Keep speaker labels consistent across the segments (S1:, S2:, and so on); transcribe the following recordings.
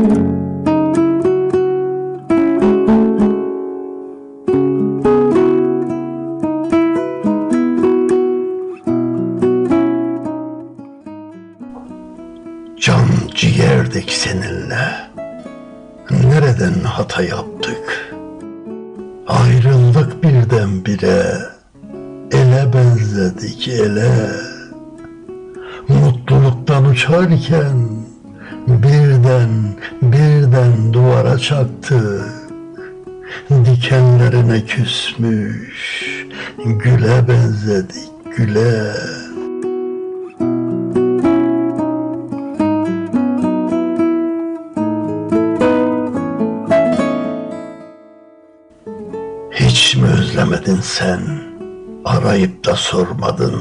S1: Can ciğerdik seninle. Nereden hata yaptık? Ayrıldık birdenbire. Ele benzedik ele. Mutluluktan uçarken birden birden duvara çaktı. Dikenlerine küsmüş güle benzedik güle. Hiç mi özlemedin sen? Arayıp da sormadın.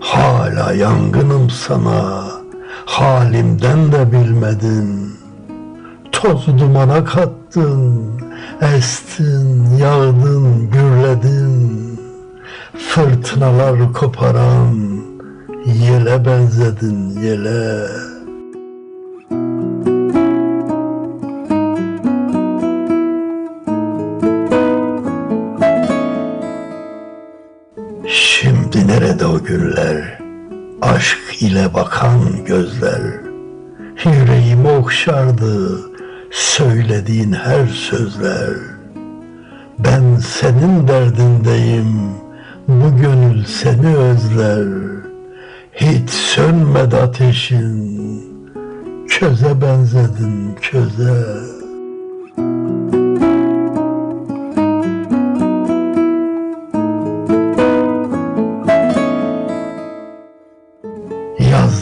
S1: Hala yangınım sana. Halimden de bilmedin. Toz dumana kattın. Estin, yağdın, gürledin. Fırtınalar koparan yele benzedin yele. Şimdi nerede o günler? Aşk ile bakan gözler. Yüreğimi okşardı söylediğin her sözler. Ben senin derdindeyim, bu gönül seni özler. Hiç sönmedi ateşin, köze benzedin köze.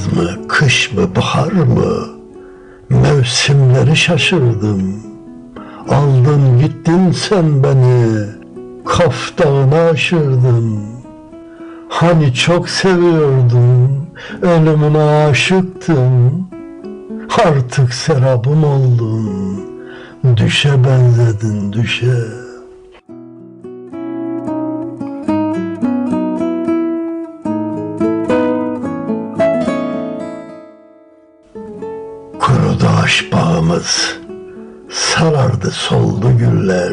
S1: Mı, kış mı, bahar mı? Mevsimleri şaşırdım. Aldın gittin sen beni, Kaf Dağı'na aşırdın. Hani çok seviyordum, ölümüne aşıktım. Artık serabım oldun, düşe benzedin düşe. Bağımız, sarardı soldu güller.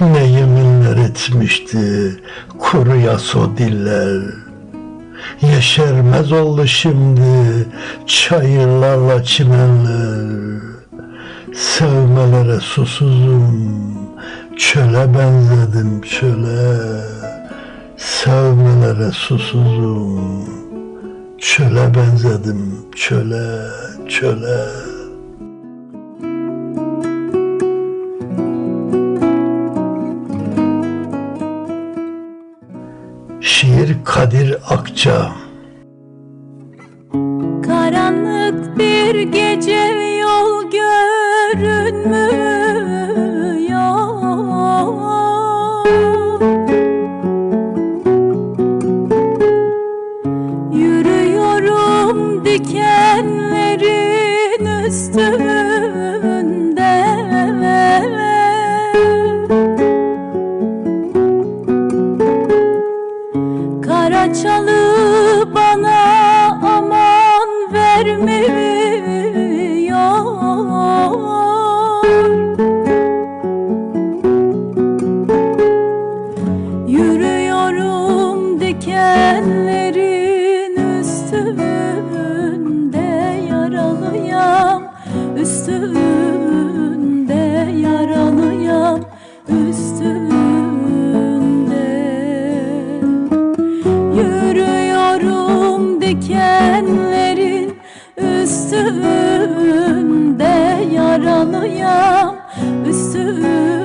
S1: Ne yeminler etmişti kuruyas o diller. Yeşermez oldu şimdi çayırlarla çimenler. Sevmelere susuzum, çöle benzedim çöle. Sevmelere susuzum, çöle benzedim çöle, çöle. Şiir Kadir Akça.
S2: Karanlık bir gece yol görünmüyor Karaçalı bana üstünde yaralıyam üstünde